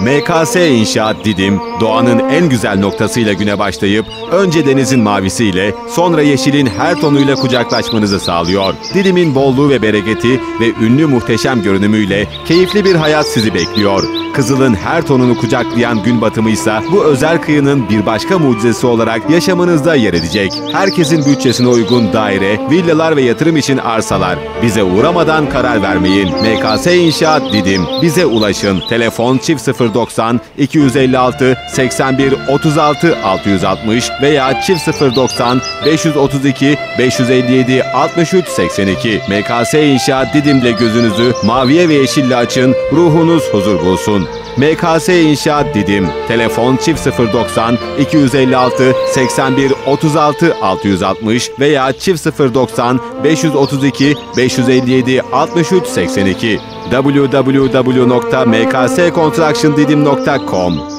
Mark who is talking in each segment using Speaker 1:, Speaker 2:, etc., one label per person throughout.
Speaker 1: MKS İnşaat Didim, doğanın en güzel noktasıyla güne başlayıp önce denizin mavisiyle sonra yeşilin her tonuyla kucaklaşmanızı sağlıyor. Didim'in bolluğu ve bereketi ve ünlü muhteşem görünümüyle keyifli bir hayat sizi bekliyor. Kızıl'ın her tonunu kucaklayan gün batımı ise bu özel kıyının bir başka mucizesi olarak yaşamınızda yer edecek. Herkesin bütçesine uygun daire, villalar ve yatırım için arsalar. Bize uğramadan karar vermeyin. MKS İnşaat Didim. Bize ulaşın. Telefon çift 090 256 81 36 660 veya çift 090 532 557 63 82. MKS İnşaat Didim'le gözünüzü maviye ve yeşille açın. Ruhunuz huzur bulsun. MKS İnşaat Didim. Telefon çift 090 256 81 36 660 veya çift 090 532 557 63 82 www.mksconstructiondidim.com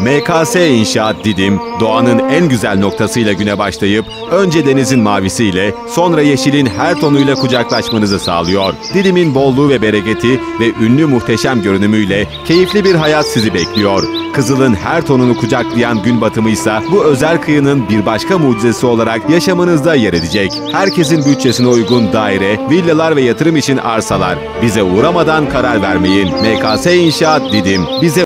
Speaker 1: MKS İnşaat Didim, doğanın en güzel noktasıyla güne başlayıp önce denizin mavisiyle sonra yeşilin her tonuyla kucaklaşmanızı sağlıyor. Didim'in bolluğu ve bereketi ve ünlü muhteşem görünümüyle keyifli bir hayat sizi bekliyor. Kızıl'ın her tonunu kucaklayan gün batımı ise bu özel kıyının bir başka mucizesi olarak yaşamınızda yer edecek. Herkesin bütçesine uygun daire, villalar ve yatırım için arsalar. Bize uğramadan karar vermeyin. MKS İnşaat Didim. Bize